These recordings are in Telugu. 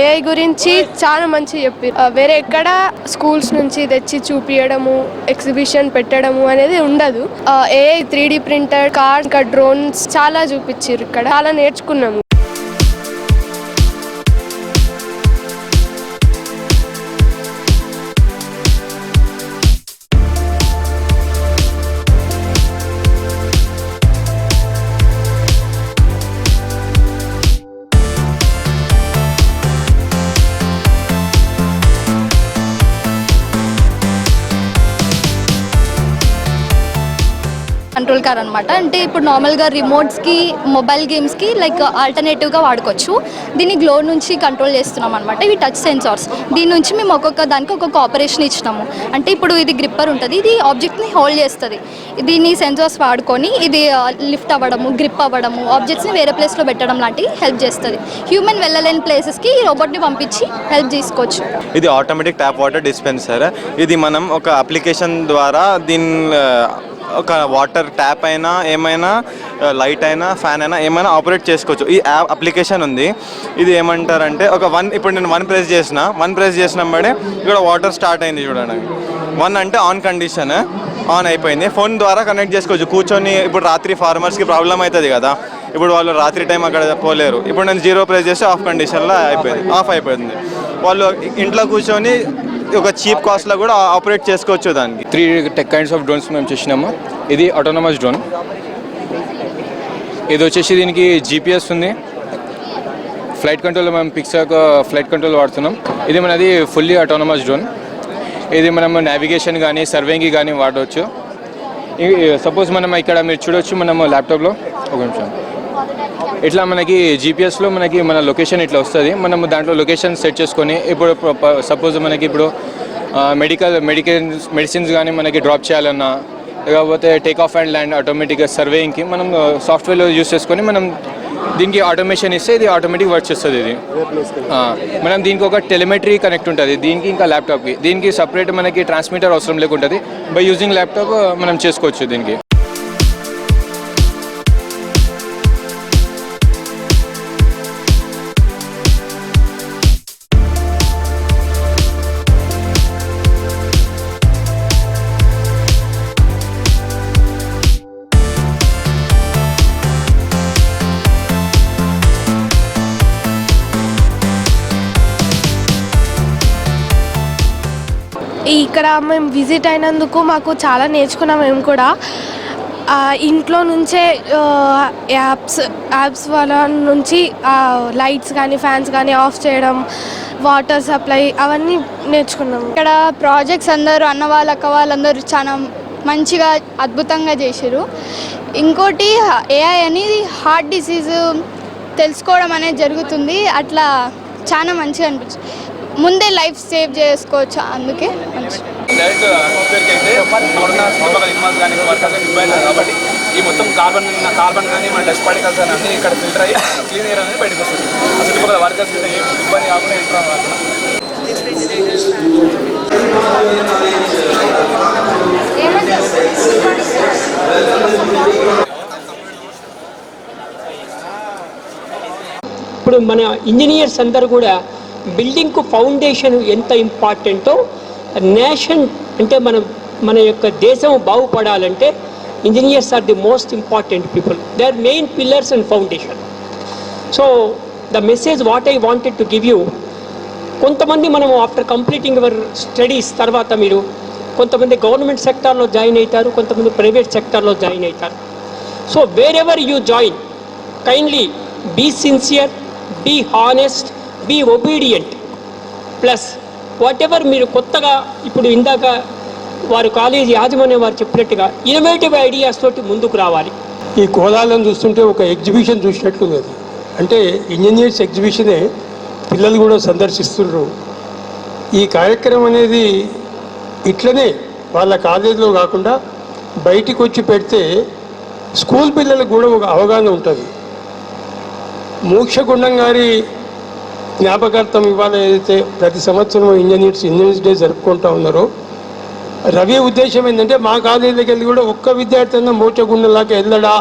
ఏఐ గురించి చాలా మంచి చెప్పి వేరే ఎక్కడ స్కూల్స్ నుంచి తెచ్చి చూపించడము ఎగ్జిబిషన్ పెట్టడము అనేది ఉండదు. AI three D printer car ఇంకా డ్రోన్స్ చాలా చూపించారు ఇక్కడ. చాలా నేర్చుకున్నాము. కంట్రోల్ కార్ అనమాట అంటే ఇప్పుడు నార్మల్గా రిమోట్స్కి మొబైల్ గేమ్స్కి లైక్ ఆల్టర్నేటివ్గా వాడుకోవచ్చు. దీన్ని గ్లో నుంచి కంట్రోల్ చేస్తున్నాం అనమాట ఇవి టచ్ సెన్సార్స్ దీని నుంచి మేము ఒక్కొక్క దానికి ఒక్కొక్క ఆపరేషన్ ఇచ్చినాము. అంటే ఇప్పుడు ఇది గ్రిప్పర్ ఉంటుంది. ఇది ఆబ్జెక్ట్ని హోల్డ్ చేస్తుంది. దీన్ని సెన్సార్స్ వాడుకొని ఇది లిఫ్ట్ అవ్వడము గ్రిప్ అవ్వడము ఆబ్జెక్ట్స్ని వేరే ప్లేస్లో పెట్టడం లాంటివి హెల్ప్ చేస్తుంది. హ్యూమన్ వెళ్ళలేని ప్లేసెస్కి ఈ రోబోట్ని పంపించి హెల్ప్ చేసుకోవచ్చు ఇది ఆటోమేటిక్ ట్యాప్ వాటర్ డిస్పెన్సర్ ఇది మనం ఒక అప్లికేషన్ ద్వారా దీని ఒక వాటర్ ట్యాప్ అయినా ఏమైనా లైట్ అయినా ఫ్యాన్ అయినా ఏమైనా ఆపరేట్ చేసుకోవచ్చు. ఈ యాప్ అప్లికేషన్ ఉంది. ఇది ఏమంటారంటే ఒక వన్ ఇప్పుడు నేను వన్ ప్రెస్ చేసిన వన్ ప్రెస్ బడే ఇక్కడ వాటర్ స్టార్ట్ అయింది చూడండి. వన్ అంటే ఆన్ కండిషన్ ఆన్ అయిపోయింది. ఫోన్ ద్వారా కనెక్ట్ చేసుకోవచ్చు. కూర్చొని ఇప్పుడు రాత్రి ఫార్మర్స్కి ప్రాబ్లం అవుతుంది కదా. ఇప్పుడు వాళ్ళు రాత్రి టైం అక్కడ పోలేరు. ఇప్పుడు నేను జీరో ప్రెస్ చేస్తే ఆఫ్ కండిషన్లో అయిపోయింది ఆఫ్ అయిపోయింది. వాళ్ళు ఇంట్లో కూర్చొని ఒక చీప్ కాస్ట్లో కూడా ఆపరేట్ చేసుకోవచ్చు దానికి. Three tech kinds of drones మేము చేసినాము. ఇది ఆటోనమస్ డ్రోన్ ఇది వచ్చేసి దీనికి జీపీఎస్ ఉంది. ఫ్లైట్ కంట్రోల్ మేము పిక్సాక్ ఫ్లైట్ కంట్రోల్ వాడుతున్నాం. ఇది మనది ఫుల్లీ ఆటోనమస్ డ్రోన్ ఇది మనం నావిగేషన్ కానీ సర్వేయింగ్కి కానీ వాడవచ్చు సపోజ్ మనం ఇక్కడ మీరు చూడొచ్చు మనము ల్యాప్టాప్లో ఒక నిమిషం. ఇట్లా మనకి జీపీఎస్లో మనకి మన లొకేషన్ ఇట్లా వస్తుంది. మనం దాంట్లో లొకేషన్ సెట్ చేసుకొని ఇప్పుడు సపోజ్ మనకి ఇప్పుడు మెడికల్ మెడికల్ మెడిసిన్స్ కానీ మనకి డ్రాప్ చేయాలన్నా లేకపోతే టేక్ ఆఫ్ అండ్ ల్యాండ్ ఆటోమేటిక్గా సర్వేయింగ్కి మనం సాఫ్ట్వేర్లో యూస్ చేసుకొని మనం దీనికి ఆటోమేషన్ ఇస్తే ఇది ఆటోమేటిక్ వర్క్ చేస్తుంది ఇది. మనం దీనికి ఒక టెలిమెట్రీ కనెక్ట్ ఉంటుంది. దీనికి ఇంకా ల్యాప్టాప్కి దీనికి సపరేట్ మనకి ట్రాన్స్మిటర్ అవసరం లేకుంటుంది. బై యూజింగ్ ల్యాప్టాప్ మనం చేసుకోవచ్చు దీనికి. ఇక్కడ మేము విజిట్ అయినందుకు మాకు చాలా నేర్చుకున్నాం మేము కూడా. ఇంట్లో నుంచే యాప్స్ యాప్స్ వల్ల నుంచి లైట్స్ కానీ ఫ్యాన్స్ కానీ ఆఫ్ చేయడం వాటర్ సప్లై అవన్నీ నేర్చుకున్నాం ఇక్కడ ప్రాజెక్ట్స్ అందరూ అన్న వాళ్ళు అక్క వాళ్ళందరూ చాలా మంచిగా అద్భుతంగా చేశారు ఇంకోటి ఏఐ అనేది హార్ట్ డిసీజ్ తెలుసుకోవడం అనేది జరుగుతుంది. అట్లా చాలా మంచిగా అనిపించింది. ముందే లైఫ్ సేవ్ చేసుకోవచ్చు అందుకే? డైరెక్ట్ అట్మాస్ఫియర్కి అయితే ఇప్పుడున్న చుట్టుపక్కల ఇన్మాస్ కానీ వర్కర్స్ కానీ ఇబ్బంది లేదు కాబట్టి ఈ మొత్తం కార్బన్ కార్బన్ కానీ మన డస్ట్ పార్టికల్స్ కానీ అన్ని ఇక్కడ ఫిల్టర్ అయ్యి క్లీన్ ఎయిర్ అనేది బయటకు వస్తుంది. ఆ చుట్టుపక్కల వర్కర్స్ మీద ఏం ఇబ్బంది కాకుండా అవ్వాలి ఇప్పుడు మన ఇంజనీర్స్ అందరూ కూడా బిల్డింగ్కు ఫౌండేషన్ ఎంత ఇంపార్టెంటో నేషన్ అంటే మన మన యొక్క దేశం బాగుపడాలంటే engineers are the most important people. They are main pillars and foundation. So the message what I wanted to give you కొంతమంది మనము ఆఫ్టర్ కంప్లీటింగ్ యువర్ స్టడీస్ తర్వాత మీరు కొంతమంది గవర్నమెంట్ సెక్టార్లో జాయిన్ అవుతారు కొంతమంది ప్రైవేట్ సెక్టార్లో జాయిన్ అవుతారు so wherever you join kindly be sincere be honest be obedient plus whatever మీరు కొత్తగా ఇప్పుడు ఇందాక వారు కాలేజీ యాజమాన్యం వారు చెప్పినట్టుగా ఇన్నోవేటివ్ ఐడియాస్ తోటి ముందుకు రావాలి. ఈ కోలాలను చూస్తుంటే ఒక ఎగ్జిబిషన్ చూసినట్లుంది అది అంటే ఇంజనీర్స్ ఎగ్జిబిషనే పిల్లలు కూడా సందర్శిస్తున్నారు ఈ కార్యక్రమం అనేది ఇట్లనే వాళ్ళ కాలేజీలో కాకుండా బయటికి వచ్చి పెడితే స్కూల్ పిల్లలకు కూడా ఒక అవగాహన ఉంటుంది. మోక్షగుండం గారి జ్ఞాపకార్థం ఇవాళ ఏదైతే ప్రతి సంవత్సరం ఇంజనీర్స్ ఇంజనీర్స్ డే జరుపుకుంటా ఉన్నారో రవి ఉద్దేశం ఏంటంటే మా కాలేజీలోకి వెళ్ళి కూడా ఒక్క విద్యార్థి అన్న మోచగుండంలాగా వెళ్ళడా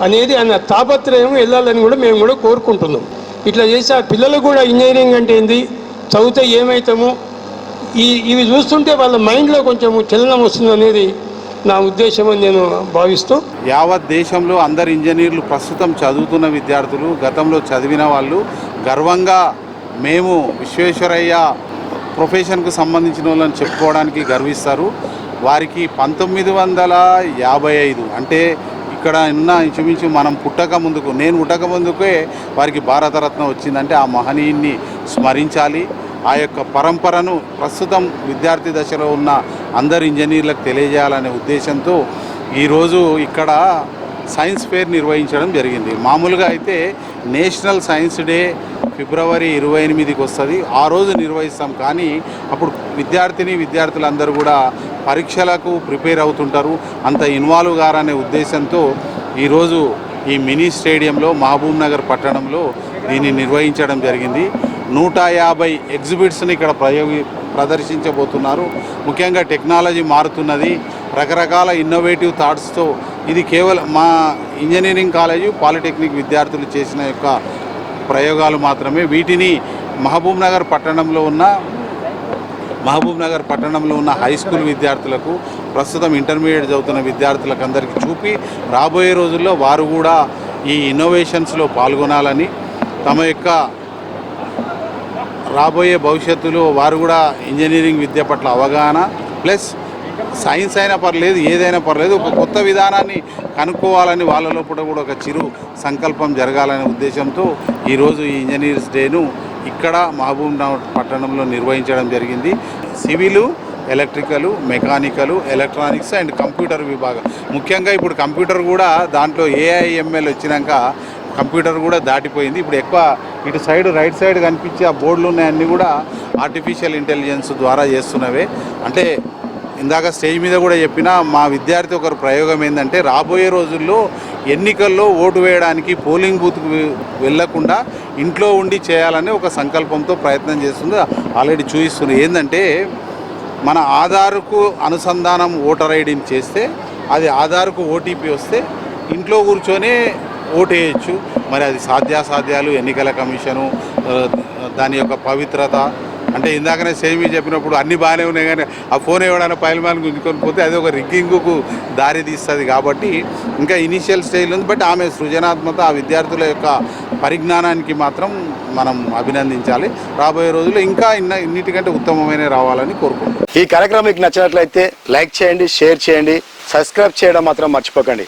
అనేది ఆయన తాపత్రయం వెళ్ళాలని కూడా మేము కూడా కోరుకుంటున్నాం. ఇట్లా చేసి ఆ పిల్లలు కూడా ఇంజనీరింగ్ అంటే ఏంది? చదివితే ఏమవుతామో? ఈ ఇవి చూస్తుంటే వాళ్ళ మైండ్లో కొంచెం చలనం వస్తుంది అనేది నా ఉద్దేశం అని నేను భావిస్తూ యావత్ దేశంలో అందరు ఇంజనీర్లు ప్రస్తుతం చదువుతున్న విద్యార్థులు గతంలో చదివిన వాళ్ళు గర్వంగా మేము విశ్వేశ్వరయ్య ప్రొఫెషన్కు సంబంధించిన వాళ్ళని చెప్పుకోవడానికి గర్విస్తారు. వారికి పంతొమ్మిది వందల యాభై ఐదు అంటే ఇక్కడ ఉన్న ఇంచుమించు మనం పుట్టక ముందుకు నేను పుట్టక ముందుకే వారికి భారతరత్న వచ్చిందంటే ఆ మహనీయుని స్మరించాలి. ఆ యొక్క పరంపరను ప్రస్తుతం విద్యార్థి దశలో ఉన్న అందరు ఇంజనీర్లకు తెలియజేయాలనే ఉద్దేశంతో ఈరోజు ఇక్కడ సైన్స్ ఫేర్ నిర్వహించడం జరిగింది. మామూలుగా అయితే నేషనల్ సైన్స్ డే ఫిబ్రవరి ఇరవై ఎనిమిదికి వస్తుంది. ఆ రోజు నిర్వహిస్తాం కానీ అప్పుడు విద్యార్థిని విద్యార్థులందరూ కూడా పరీక్షలకు ప్రిపేర్ అవుతుంటారు. అంత ఇన్వాల్వ్ గారనే ఉద్దేశంతో ఈరోజు ఈ మినీ స్టేడియంలో మహబూబ్ నగర్ పట్టణంలో దీన్ని నిర్వహించడం జరిగింది. నూట యాభై ఎగ్జిబిట్స్ని ఇక్కడ ప్రయోగి ప్రదర్శించబోతున్నారు. ముఖ్యంగా టెక్నాలజీ మారుతున్నది. రకరకాల ఇన్నోవేటివ్ థాట్స్తో ఇది కేవలం మా ఇంజనీరింగ్ కాలేజు పాలిటెక్నిక్ విద్యార్థులు చేసిన యొక్క ప్రయోగాలు మాత్రమే. వీటిని మహబూబ్ నగర్ పట్టణంలో ఉన్న మహబూబ్ నగర్ పట్టణంలో ఉన్న హై స్కూల్ విద్యార్థులకు ప్రస్తుతం ఇంటర్మీడియట్ చదువుతున్న విద్యార్థులకు అందరికీ చూపి రాబోయే రోజుల్లో వారు కూడా ఈ ఇన్నోవేషన్స్లో పాల్గొనాలని తమ యొక్క రాబోయే భవిష్యత్తులో వారు కూడా ఇంజనీరింగ్ విద్య పట్ల అవగాహన ప్లస్ సైన్స్ అయినా పర్లేదు ఏదైనా పర్లేదు ఒక కొత్త విధానాన్ని కనుక్కోవాలని వాళ్ళ లోపల కూడా ఒక చిరు సంకల్పం జరగాలనే ఉద్దేశంతో ఈరోజు ఈ ఇంజనీర్స్ డేను ఇక్కడ మహబూబ్ నగర్ పట్టణంలో నిర్వహించడం జరిగింది. Civil electrical mechanical electronics and computer విభాగం. ముఖ్యంగా ఇప్పుడు కంప్యూటర్ కూడా దాంట్లో ఏఐఎంఎల్ వచ్చినాక కంప్యూటర్ కూడా దాటిపోయింది. ఇప్పుడు ఎక్కువ ఇటు సైడ్ రైట్ సైడ్ కనిపించే ఆ బోర్డులు ఉన్నాయన్నీ కూడా ఆర్టిఫిషియల్ ఇంటెలిజెన్స్ ద్వారా చేస్తున్నవే. అంటే ఇందాక స్టేజ్ మీద కూడా చెప్పిన మా విద్యార్థి ఒకరు ప్రయోగం ఏంటంటే రాబోయే రోజుల్లో ఎన్నికల్లో ఓటు వేయడానికి పోలింగ్ బూత్కు వెళ్ళకుండా ఇంట్లో ఉండి చేయాలని ఒక సంకల్పంతో ప్రయత్నం చేస్తుంది. ఆల్రెడీ చూపిస్తుంది ఏంటంటే మన ఆధార్కు అనుసంధానం ఓటర్ ఐడిని చేస్తే అది ఆధార్కు ఓటీపీ వస్తే ఇంట్లో కూర్చొని ఓటు మరి అది సాధ్యాసాధ్యాలు ఎన్నికల కమిషను దాని యొక్క పవిత్రత. అంటే ఇందాకనే సేమ్ చెప్పినప్పుడు అన్ని బాగానే ఉన్నాయి కానీ ఆ ఫోన్ ఎవడైనా పైల్మాన్ గుంజుకొని పోతే అది ఒక రిగ్గింగ్కు దారి తీస్తుంది కాబట్టి ఇంకా ఇనీషియల్ స్టేజ్లో ఉంది. బట్ ఆమె సృజనాత్మక ఆ విద్యార్థుల యొక్క పరిజ్ఞానానికి మాత్రం మనం అభినందించాలి. రాబోయే రోజుల్లో ఇంకా ఇన్న ఇన్నిటికంటే ఉత్తమమైన రావాలని కోరుకుంటున్నాం. ఈ కార్యక్రమం మీకు నచ్చినట్లయితే లైక్ చేయండి షేర్ చేయండి సబ్స్క్రైబ్ చేయడం మాత్రం మర్చిపోకండి.